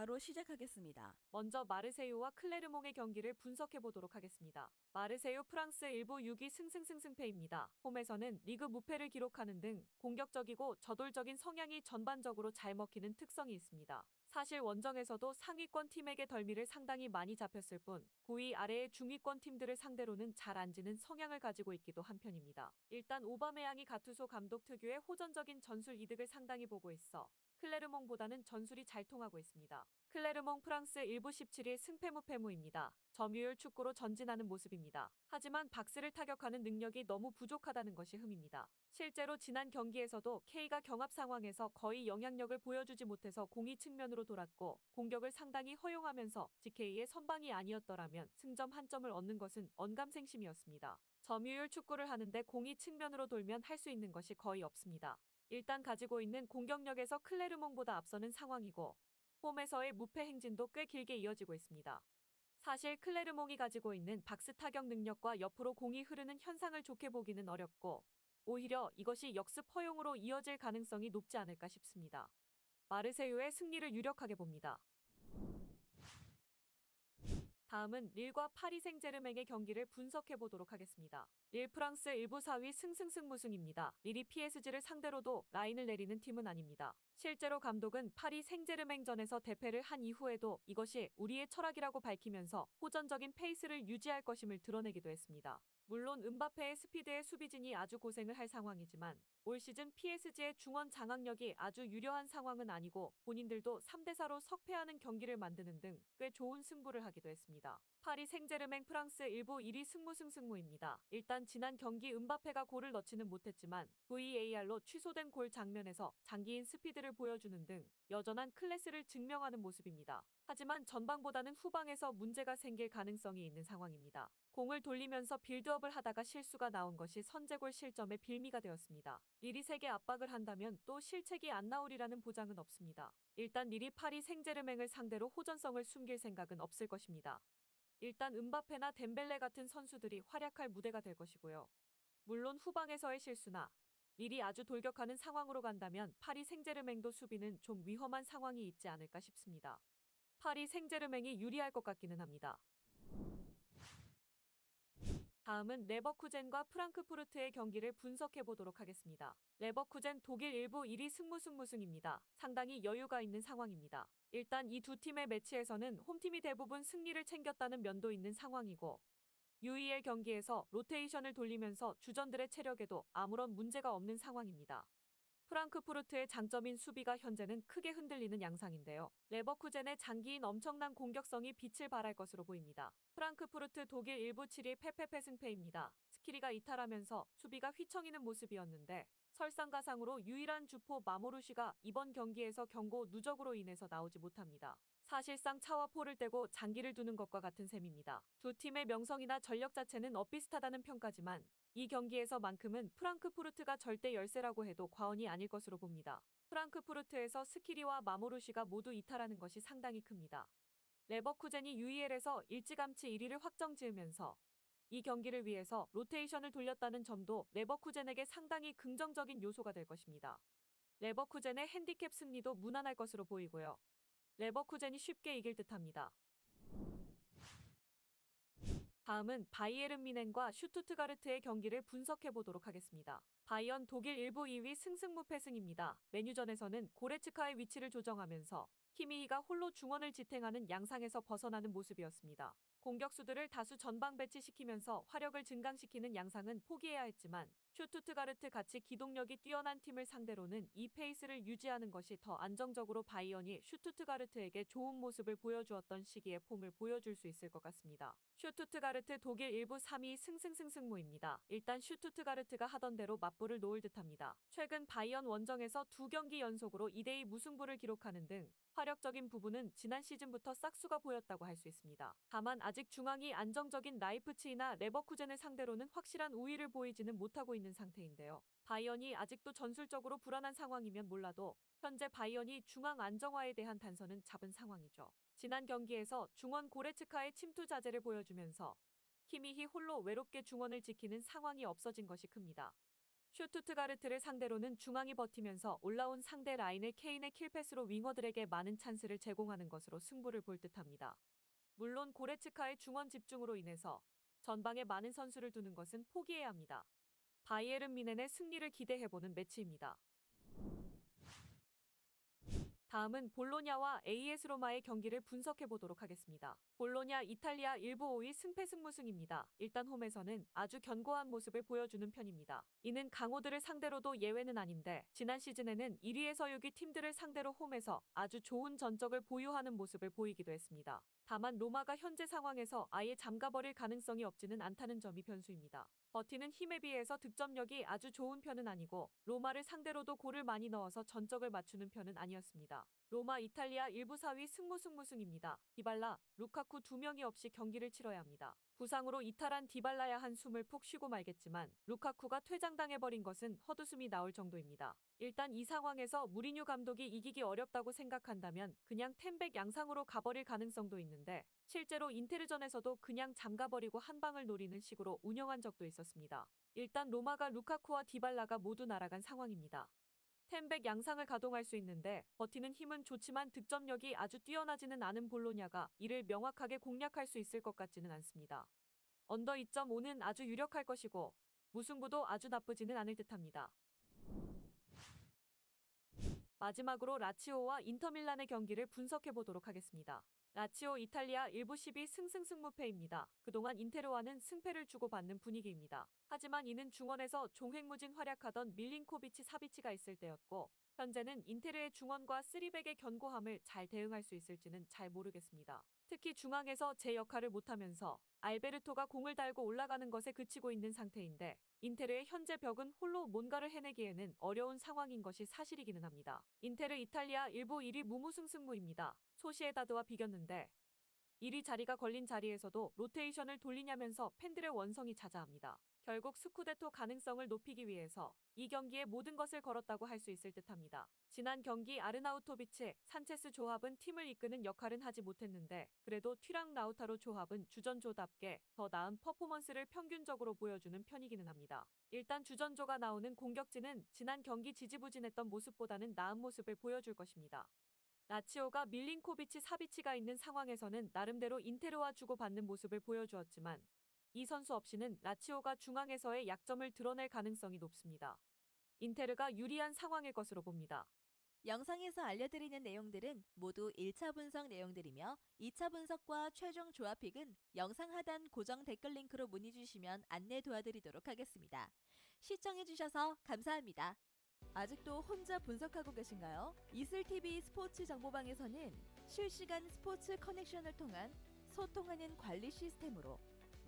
바로 시작하겠습니다. 먼저 마르세유와 클레르몽의 경기를 분석해 보도록 하겠습니다. 마르세유 프랑스 일부 6위 승승승승패입니다. 홈에서는 리그 무패를 기록하는 등 공격적이고 저돌적인 성향이 전반적으로 잘 먹히는 특성이 있습니다. 사실 원정에서도 상위권 팀에게 덜미를 상당히 많이 잡혔을 뿐 9위 아래의 중위권 팀들을 상대로는 잘 안 지는 성향을 가지고 있기도 한 편입니다. 일단 오바메양이 가투소 감독 특유의 호전적인 전술 이득을 상당히 보고 있어 클레르몽보다는 전술이 잘 통하고 있습니다. 클레르몽 프랑스 1부 17일 승패무패무입니다. 점유율 축구로 전진하는 모습입니다. 하지만 박스를 타격하는 능력이 너무 부족하다는 것이 흠입니다. 실제로 지난 경기에서도 K가 경합 상황에서 거의 영향력을 보여주지 못해서 공이 측면으로 돌았고 공격을 상당히 허용하면서 GK의 선방이 아니었더라면 승점 한 점을 얻는 것은 언감생심이었습니다. 점유율 축구를 하는데 공이 측면으로 돌면 할 수 있는 것이 거의 없습니다. 일단 가지고 있는 공격력에서 클레르몽보다 앞서는 상황이고 홈에서의 무패 행진도 꽤 길게 이어지고 있습니다. 사실 클레르몽이 가지고 있는 박스 타격 능력과 옆으로 공이 흐르는 현상을 좋게 보기는 어렵고 오히려 이것이 역습 허용으로 이어질 가능성이 높지 않을까 싶습니다. 마르세유의 승리를 유력하게 봅니다. 다음은 릴과 파리 생제르맹의 경기를 분석해 보도록 하겠습니다. 릴 프랑스 1부 4위 승승승무승입니다. 릴이 PSG를 상대로도 라인을 내리는 팀은 아닙니다. 실제로 감독은 파리 생제르맹전에서 대패를 한 이후에도 이것이 우리의 철학이라고 밝히면서 호전적인 페이스를 유지할 것임을 드러내기도 했습니다. 물론 은바페의 스피드의 수비진이 아주 고생을 할 상황이지만 올 시즌 PSG의 중원 장악력이 아주 유려한 상황은 아니고 본인들도 3대4로 석패하는 경기를 만드는 등 꽤 좋은 승부를 하기도 했습니다. 파리 생제르맹 프랑스 일부 1위 승무승승무입니다. 일단 지난 경기 은바페가 골을 넣지는 못했지만 VAR로 취소된 골 장면에서 장기인 스피드를 보여주는 등 여전한 클래스를 증명하는 모습입니다. 하지만 전방보다는 후방에서 문제가 생길 가능성이 있는 상황입니다. 공을 돌리면서 빌드업을 하다가 실수가 나온 것이 선제골 실점의 빌미가 되었습니다. 릴이 세게 압박을 한다면 또 실책이 안 나오리라는 보장은 없습니다. 일단 릴이 파리 생제르맹을 상대로 호전성을 숨길 생각은 없을 것입니다. 일단 은바페나 덴벨레 같은 선수들이 활약할 무대가 될 것이고요. 물론 후방에서의 실수나 릴이 아주 돌격하는 상황으로 간다면 파리 생제르맹도 수비는 좀 위험한 상황이 있지 않을까 싶습니다. 파리 생제르맹이 유리할 것 같기는 합니다. 다음은 레버쿠젠과 프랑크푸르트의 경기를 분석해 보도록 하겠습니다. 레버쿠젠 독일 일부 1위 승무승무승입니다. 상당히 여유가 있는 상황입니다. 일단 이 두 팀의 매치에서는 홈팀이 대부분 승리를 챙겼다는 면도 있는 상황이고 UEL 경기에서 로테이션을 돌리면서 주전들의 체력에도 아무런 문제가 없는 상황입니다. 프랑크푸르트의 장점인 수비가 현재는 크게 흔들리는 양상인데요. 레버쿠젠의 장기인 엄청난 공격성이 빛을 발할 것으로 보입니다. 프랑크푸르트 독일 일부 7위 페페페 승패입니다. 스키리가 이탈하면서 수비가 휘청이는 모습이었는데 설상가상으로 유일한 주포 마모루시가 이번 경기에서 경고 누적으로 인해서 나오지 못합니다. 사실상 차와 포를 떼고 장기를 두는 것과 같은 셈입니다. 두 팀의 명성이나 전력 자체는 엇비슷하다는 평가지만 이 경기에서만큼은 프랑크푸르트가 절대 열세라고 해도 과언이 아닐 것으로 봅니다. 프랑크푸르트에서 스키리와 마모루시가 모두 이탈하는 것이 상당히 큽니다. 레버쿠젠이 UEL에서 일찌감치 1위를 확정 지으면서 이 경기를 위해서 로테이션을 돌렸다는 점도 레버쿠젠에게 상당히 긍정적인 요소가 될 것입니다. 레버쿠젠의 핸디캡 승리도 무난할 것으로 보이고요. 레버쿠젠이 쉽게 이길 듯합니다. 다음은 바이에른 미넨과 슈투트가르트의 경기를 분석해 보도록 하겠습니다. 바이언 독일 일부 2위 승승무패승입니다. 메뉴전에서는 고레츠카의 위치를 조정하면서 키미히가 홀로 중원을 지탱하는 양상에서 벗어나는 모습이었습니다. 공격수들을 다수 전방 배치시키면서 화력을 증강시키는 양상은 포기해야 했지만 슈투트가르트 같이 기동력이 뛰어난 팀을 상대로는 이 페이스를 유지하는 것이 더 안정적으로 바이언이 슈투트가르트에게 좋은 모습을 보여주었던 시기의 폼을 보여줄 수 있을 것 같습니다. 슈투트가르트 독일 일부 3위 승승승승무입니다. 일단 슈투트가르트가 하던 대로 맞불을 놓을 듯합니다. 최근 바이언 원정에서 두 경기 연속으로 2대2 무승부를 기록하는 등 화력적인 부분은 지난 시즌부터 싹수가 보였다고 할 수 있습니다. 다만 아직 중앙이 안정적인 라이프치히나 레버쿠젠을 상대로는 확실한 우위를 보이지는 못하고 있는 상태인데요. 바이언이 아직도 전술적으로 불안한 상황이면 몰라도 현재 바이언이 중앙 안정화에 대한 단서는 잡은 상황이죠. 지난 경기에서 중원 고레츠카의 침투 자제를 보여주면서 키미히 홀로 외롭게 중원을 지키는 상황이 없어진 것이 큽니다. 슈투트가르트를 상대로는 중앙이 버티면서 올라온 상대 라인을 케인의 킬패스로 윙어들에게 많은 찬스를 제공하는 것으로 승부를 볼 듯합니다. 물론 고레츠카의 중원 집중으로 인해서 전방에 많은 선수를 두는 것은 포기해야 합니다. 바이에른 미넨의 승리를 기대해보는 매치입니다. 다음은 볼로냐와 AS 로마의 경기를 분석해 보도록 하겠습니다. 볼로냐 이탈리아 1부 5위 승패승무승입니다. 일단 홈에서는 아주 견고한 모습을 보여주는 편입니다. 이는 강호들을 상대로도 예외는 아닌데 지난 시즌에는 1위에서 6위 팀들을 상대로 홈에서 아주 좋은 전적을 보유하는 모습을 보이기도 했습니다. 다만 로마가 현재 상황에서 아예 잠가버릴 가능성이 없지는 않다는 점이 변수입니다. 버티는 힘에 비해서 득점력이 아주 좋은 편은 아니고 로마를 상대로도 골을 많이 넣어서 전적을 맞추는 편은 아니었습니다. 로마 이탈리아 1부 4위 승무승무승입니다. 디발라, 루카쿠 두 명이 없이 경기를 치러야 합니다. 부상으로 이탈한 디발라야 한 숨을 푹 쉬고 말겠지만 루카쿠가 퇴장당해버린 것은 헛웃음이 나올 정도입니다. 일단 이 상황에서 무리뉴 감독이 이기기 어렵다고 생각한다면 그냥 템백 양상으로 가버릴 가능성도 있는데 실제로 인테르전에서도 그냥 잠가버리고 한 방을 노리는 식으로 운영한 적도 있었습니다. 일단 로마가 루카쿠와 디발라가 모두 날아간 상황입니다. 템백 양상을 가동할 수 있는데 버티는 힘은 좋지만 득점력이 아주 뛰어나지는 않은 볼로냐가 이를 명확하게 공략할 수 있을 것 같지는 않습니다. 언더 2.5는 아주 유력할 것이고 무승부도 아주 나쁘지는 않을 듯합니다. 마지막으로 라치오와 인터밀란의 경기를 분석해 보도록 하겠습니다. 라치오 이탈리아 1부 12 승승승무패입니다. 그동안 인테르와는 승패를 주고받는 분위기입니다. 하지만 이는 중원에서 종횡무진 활약하던 밀린코비치 사비치가 있을 때였고 현재는 인테르의 중원과 쓰리백의 견고함을 잘 대응할 수 있을지는 잘 모르겠습니다. 특히 중앙에서 제 역할을 못하면서 알베르토가 공을 달고 올라가는 것에 그치고 있는 상태인데 인테르의 현재 벽은 홀로 뭔가를 해내기에는 어려운 상황인 것이 사실이기는 합니다. 인테르 이탈리아 1부 1위 무무승승무입니다. 소시에다드와 비겼는데 1위 자리가 걸린 자리에서도 로테이션을 돌리냐면서 팬들의 원성이 자자합니다. 결국 스쿠데토 가능성을 높이기 위해서 이 경기에 모든 것을 걸었다고 할 수 있을 듯합니다. 지난 경기 아르나우토비치, 산체스 조합은 팀을 이끄는 역할은 하지 못했는데 그래도 튀랑 라우타로 조합은 주전조답게 더 나은 퍼포먼스를 평균적으로 보여주는 편이기는 합니다. 일단 주전조가 나오는 공격진은 지난 경기 지지부진했던 모습보다는 나은 모습을 보여줄 것입니다. 라치오가 밀린코비치 사비치가 있는 상황에서는 나름대로 인테르와 주고받는 모습을 보여주었지만 이 선수 없이는 라치오가 중앙에서의 약점을 드러낼 가능성이 높습니다. 인테르가 유리한 상황일 것으로 봅니다. 영상에서 알려드리는 내용들은 모두 1차 분석 내용들이며 2차 분석과 최종 조합픽은 영상 하단 고정 댓글 링크로 문의 주시면 안내 도와드리도록 하겠습니다. 시청해주셔서 감사합니다. 아직도 혼자 분석하고 계신가요? 이슬TV 스포츠 정보방에서는 실시간 스포츠 커넥션을 통한 소통하는 관리 시스템으로